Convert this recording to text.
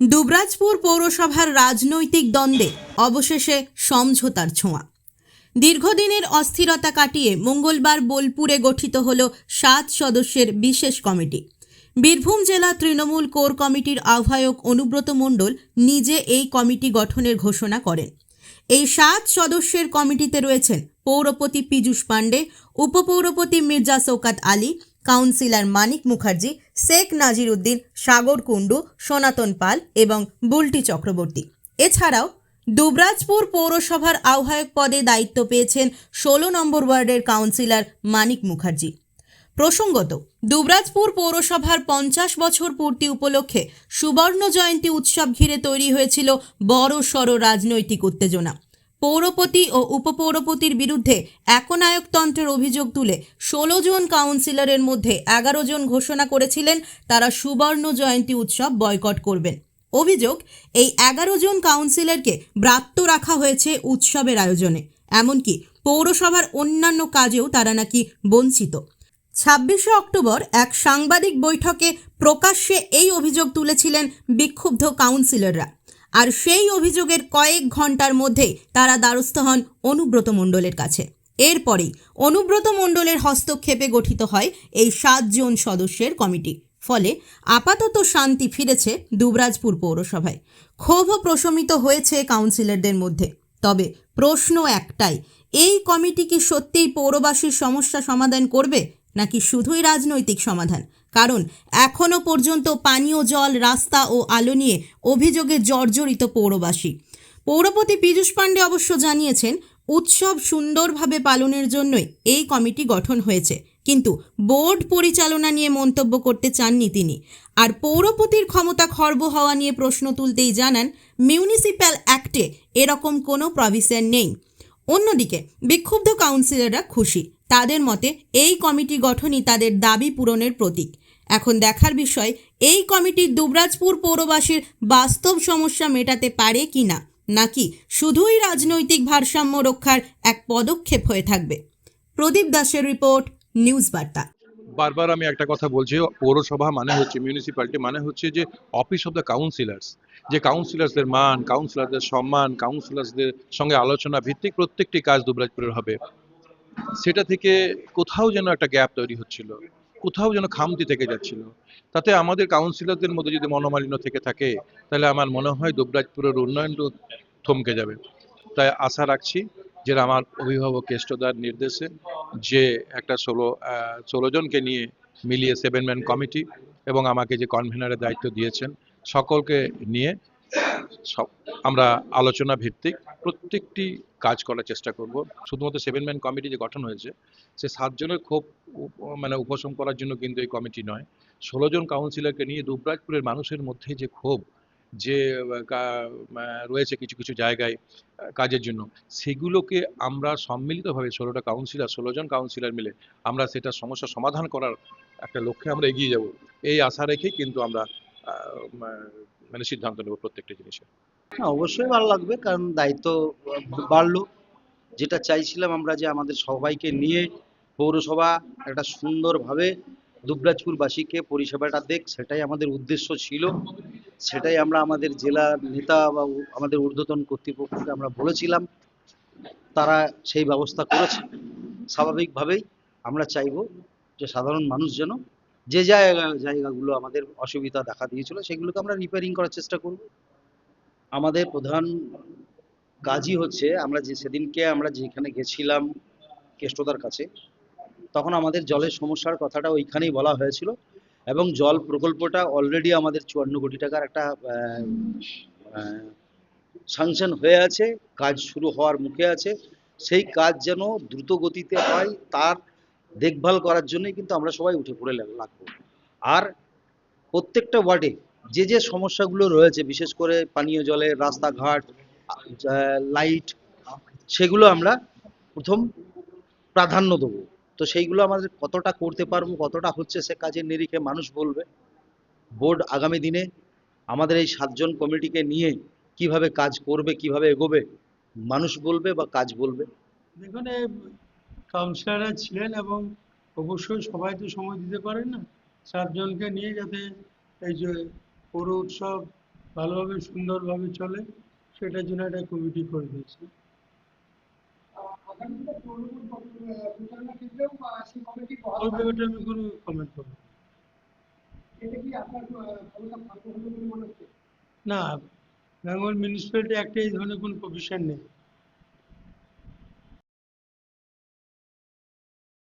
দুবরাজপুর পৌরসভার রাজনৈতিক দ্বন্দ্বে অবশেষে সমঝোতার ছোঁয়া। দীর্ঘদিনের অস্থিরতা কাটিয়ে মঙ্গলবার বোলপুরে গঠিত হল সাত সদস্যের বিশেষ কমিটি। বীরভূম জেলা তৃণমূল কোর কমিটির আহ্বায়ক অনুব্রত মণ্ডল নিজে এই কমিটি গঠনের ঘোষণা করেন। এই সাত সদস্যের কমিটিতে রয়েছেন পৌরপতি পীযূষ পাণ্ডে, উপপৌরপতি মির্জা শৌকাত আলী কাউন্সিলর মানিক মুখার্জি, শেখ নাজির উদ্দিন সাগর কুণ্ডু সনাতন পাল এবং বুলটি চক্রবর্তী। এছাড়াও দুবরাজপুর পৌরসভার আহ্বায়ক পদে দায়িত্ব পেয়েছেন ষোলো নম্বর ওয়ার্ডের কাউন্সিলর মানিক মুখার্জি। প্রসঙ্গত, দুবরাজপুর পৌরসভার পঞ্চাশ বছর পূর্তি উপলক্ষে সুবর্ণ জয়ন্তী উৎসব ঘিরে তৈরি হয়েছিল বড় সড় রাজনৈতিক উত্তেজনা। পৌরপতি ও উপপৌরপতির বিরুদ্ধে একনায়কতন্ত্রের অভিযোগ তুলে ষোলো জন কাউন্সিলরের মধ্যে এগারো জন ঘোষণা করেছিলেন তারা সুবর্ণ জয়ন্তী উৎসব বয়কট করবেন। অভিযোগ, এই এগারো জন কাউন্সিলরকে ব্রাত্য রাখা হয়েছে উৎসবের আয়োজনে। এমনকি পৌরসভার অন্যান্য কাজেও তারা নাকি বঞ্চিত। ছাব্বিশে অক্টোবর এক সাংবাদিক বৈঠকে প্রকাশ্যে এই অভিযোগ তুলেছিলেন বিক্ষুব্ধ কাউন্সিলররা। আর সেই অভিযোগের কয়েক ঘণ্টার মধ্যে তারা দ্বারস্থ হন অনুব্রত মণ্ডলের কাছে। এরপরেই অনুব্রত মণ্ডলের হস্তক্ষেপে গঠিত হয় এই সাতজন সদস্যের কমিটি। ফলে আপাতত শান্তি ফিরেছে দুবরাজপুর পৌরসভায়। ক্ষোভও প্রশমিত হয়েছে কাউন্সিলরদের মধ্যে। তবে প্রশ্ন একটাই, এই কমিটি কি সত্যিই পৌরবাসীর সমস্যা সমাধান করবে? নাকি শুধুই রাজনৈতিক সমাধান? কারণ এখনও পর্যন্ত পানীয় জল, রাস্তা ও আলো নিয়ে অভিযোগে জর্জরিত পৌরবাসী। পৌরপতি পীযূষ পাণ্ডে অবশ্য জানিয়েছেন, উৎসব সুন্দরভাবে পালনের জন্যই এই কমিটি গঠন হয়েছে। কিন্তু বোর্ড পরিচালনা নিয়ে মন্তব্য করতে চাননি তিনি। আর পৌরপতির ক্ষমতা খর্ব হওয়া নিয়ে প্রশ্ন তুলতেই জানান, মিউনিসিপ্যাল অ্যাক্টে এরকম কোনো প্রভিশন নেই। অন্যদিকে বিক্ষুব্ধ কাউন্সিলররা খুশি। তাদের মতে এই কমিটি গঠনই তাদের দাবি পূরণের প্রতীক। এখন দেখার বিষয়, এই কমিটি দুবরাজপুর পৌরবাসীর বাস্তব সমস্যা মেটাতে পারে কি না নাকি শুধুই রাজনৈতিক ভারসাম্য রক্ষার এক পদক্ষেপ হয়ে থাকবে? প্রদীপ দাসের রিপোর্ট, নিউজ বার্তা। বারবার আমি একটা কথা বলছি, পৌরসভা মানে হচ্ছে মিউনিসিপ্যালিটি মানে হচ্ছে যে অফিস অফ দ্য কাউন্সিলার্স যে কাউন্সিলার্সদের মান কাউন্সিলারদের সম্মান কাউন্সিলার্সদের সঙ্গে আলোচনা ভিত্তিক প্রত্যেকটি কাজ দুবরাজপুরের হবে। সেটা থেকে কোথাও যেন একটা গ্যাপ তৈরি হচ্ছিল, কোথাও যেন খামতি থেকে যাচ্ছিল। তাতে আমাদের কাউন্সিলরদের মধ্যে যদি মনোমালিন্য থেকে থাকে, তাহলে আমার মনে হয় দুবরাজপুরের উন্নয়ন থমকে যাবে। তাই আশা রাখছি যে আমার অভিভাবক কেষ্টদার নির্দেশে যে একটা ষোলো ষোলো জনকে নিয়ে মিলিয়ে সেভেন ম্যান কমিটি এবং আমাকে যে কনভেনারের দায়িত্ব দিয়েছেন, সকলকে নিয়ে সব আমরা আলোচনা ভিত্তিক প্রত্যেকটি কাজ করার চেষ্টা করব। শুধুমাত্র সেভেন ম্যান কমিটি যে গঠন হয়েছে, সে সাতজনের ক্ষোভ মানে উপশম করার জন্য কিন্তু এই কমিটি নয়। ষোলো জন কাউন্সিলরকে নিয়ে দুবরাজপুরের মানুষের মধ্যে যে ক্ষোভ, যে রয়েছে কিছু কিছু জায়গায়, কাজের জন্য, সেগুলোকে আমরা সম্মিলিতভাবে ষোলোটা কাউন্সিলর ষোলো জন কাউন্সিলর মিলে আমরা সেটা সমস্যা সমাধান করার একটা লক্ষ্যে আমরা এগিয়ে যাব। এই আশা রেখেই কিন্তু আমরা মানে সিদ্ধান্ত নেব প্রত্যেকটা জিনিসের। হ্যাঁ অবশ্যই ভালো লাগবে, কারণ দায়িত্ব বাড়লো। যেটা চাইছিলাম আমরা যে আমাদের সবাইকে নিয়ে পৌরসভা একটা সুন্দরভাবে দুবরাজপুরবাসীকে পরিষেবাটা দেখ, সেটাই আমাদের উদ্দেশ্য ছিল। সেটাই আমরা আমাদের জেলা নেতা বা আমাদের ঊর্ধ্বতন কর্তৃপক্ষকে আমরা বলেছিলাম। তারা সেই ব্যবস্থা করেছে। স্বাভাবিকভাবেই আমরা চাইব যে সাধারণ মানুষ যেন যে জায়গা, জায়গাগুলো আমাদের অসুবিধা দেখা দিয়েছিল, সেগুলোকে আমরা রিপেয়ারিং করার চেষ্টা করব। আমাদের প্রধান কাজই হচ্ছে, আমরা যে সেদিনকে আমরা যেখানে গেছিলাম কেষ্টদার কাছে, তখন আমাদের জলের সমস্যার কথাটা ওইখানেই বলা হয়েছিল এবং জল প্রকল্পটা অলরেডি আমাদের চুয়ান্ন কোটি টাকার একটা সাংশন হয়ে আছে, কাজ শুরু হওয়ার মুখে আছে। সেই কাজ যেন দ্রুত গতিতে হয়, তার দেখভাল করার জন্যই কিন্তু আমরা সবাই উঠে পড়ে লাগ- লাগবো। আর প্রত্যেকটা ওয়ার্ডে যে যে সমস্যাগুলো রয়েছে, বিশেষ করে পানীয় জলের রাস্তাঘাট লাইট, সেগুলো আমরা প্রথম প্রাধান্য দেবো। তো সেইগুলো আমাদের কতটা করতে পারব, কতটা হচ্ছে সে কাজের নিরিখে মানুষ বলবে। বোর্ড আগামী দিনে আমাদের এই সাতজন কমিটিকে নিয়ে কীভাবে কাজ করবে, কীভাবে এগোবে, মানুষ বলবে বা কাজ বলবে। দেখুন কাউন্সিলররা ছিলেন এবং অবশ্যই সবাই তো সময় দিতে পারেন না। সাতজনকে নিয়ে যাতে এই যে পৌর উৎসব ভালোভাবে সুন্দরভাবে চলে সেটার জন্য একটা কমিটি করে দিয়েছে। ওই ব্যাপারটা আমি কোনো কমেন্ট করব মনে না বেঙ্গল মিউনিসিপ্যালিটি একটা এই ধরনের কোনো প্রভিশন নেই।